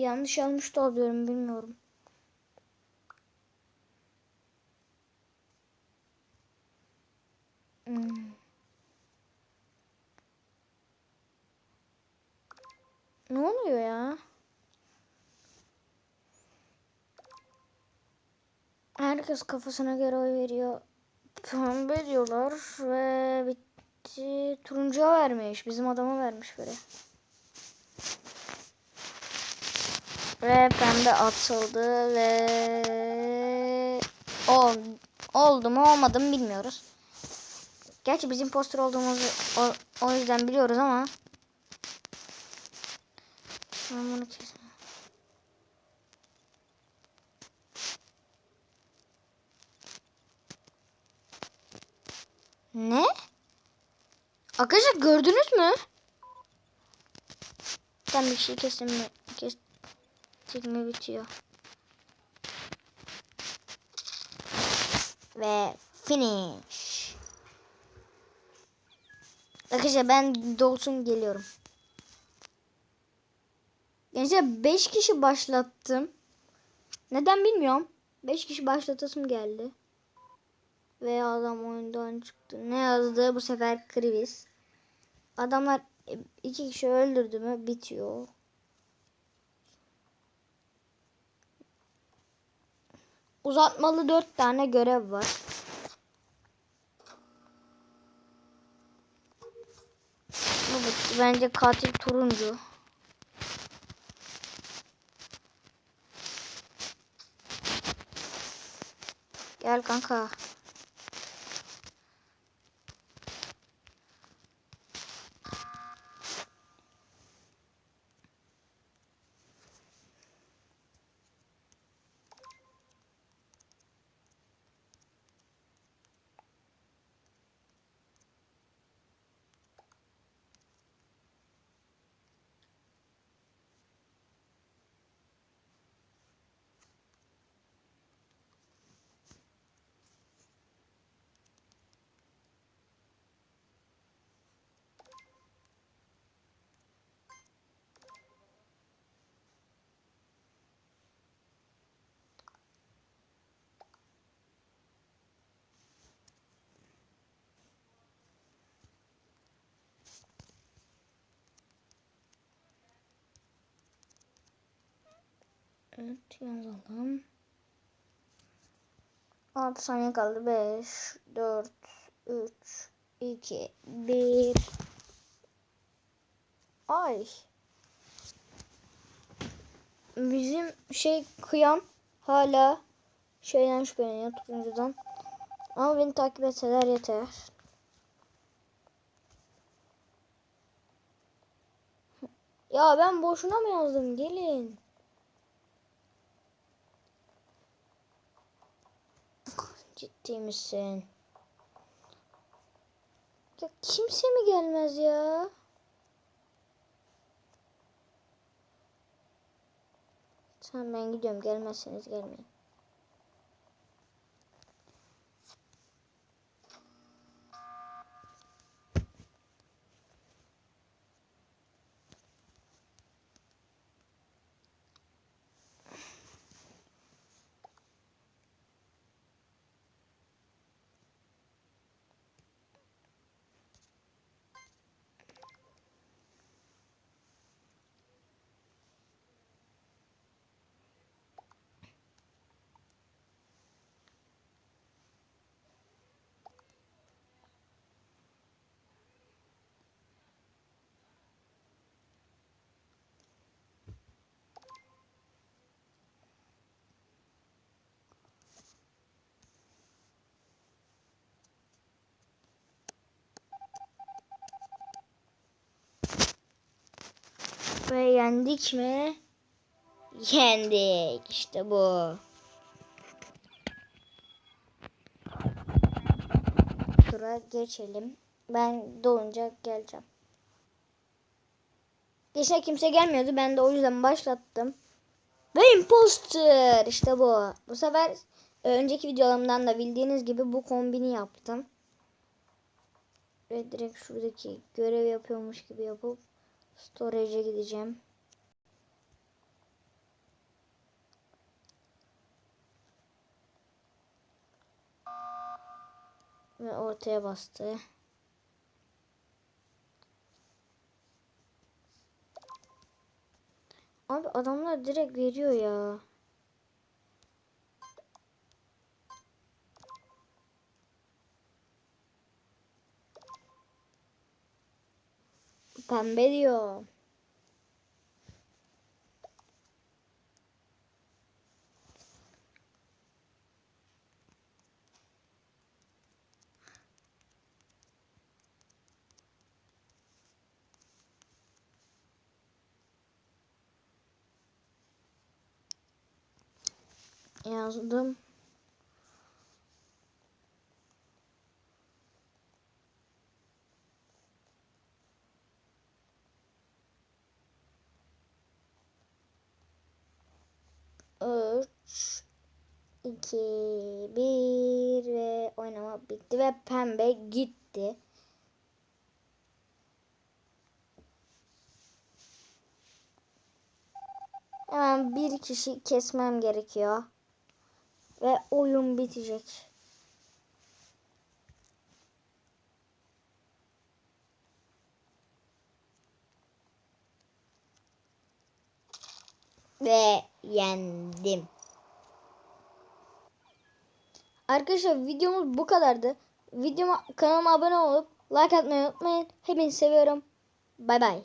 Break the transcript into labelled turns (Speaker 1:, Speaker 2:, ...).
Speaker 1: yanlış yazmış da alıyorum bilmiyorum. Hmm. Ne oluyor ya? Herkes kafasına göre oy veriyor. Pembe diyorlar ve bitti. Turuncuya vermiş. Bizim adama vermiş böyle. Ve pembe atıldı ve Ol, oldu mu olmadı mı bilmiyoruz. Gerçi bizim poster olduğumuzu o, o yüzden biliyoruz ama ben bunu kes- Ne? Arkadaşlar gördünüz mü? Ben bir şey kesim mi? Mi bitiyor. Ve finish. Arkadaşlar ben dolsun geliyorum. Gençler 5 kişi başlattım. Neden bilmiyorum. 5 kişi başlatasım geldi. Ve adam oyundan çıktı. Ne yazdı? Bu sefer Krivis. Adamlar e, iki kişi öldürdü mü bitiyor. Uzatmalı dört tane görev var. Bu. Bence katil turuncu. Gel kanka. Evet yazalım. 6 saniye kaldı. 5, 4, 3, 2, 1. Ay. Bizim şey kıyam hala şeyden şüpheleniyor turuncudan. Ama beni takip etseler yeter. Ya ben boşuna mı yazdım? Gelin. Ciddi misin? Ya kimse mi gelmez ya? Tamam ben gidiyorum. Gelmezseniz gelmeyin. Ve yendik mi? Yendik. İşte bu. Tura geçelim. Ben doğunca geleceğim. Geçen kimse gelmiyordu. Ben de o yüzden başlattım. Ve imposter. İşte bu. Bu sefer önceki videolarımdan da bildiğiniz gibi bu kombini yaptım. Ve direkt şuradaki görev yapıyormuş gibi yapıp Storage'e gideceğim. Ve ortaya bastı. Abi adamlar direkt veriyor ya. Pembe diyor. Yazdım. Üç, iki, bir ve oynama bitti ve pembe gitti. Hemen bir kişi kesmem gerekiyor. Ve oyun bitecek. Ve yendim. Arkadaşlar videomuz bu kadardı. Videoma kanalıma abone olup like atmayı unutmayın. Hepinizi seviyorum. Bay bay.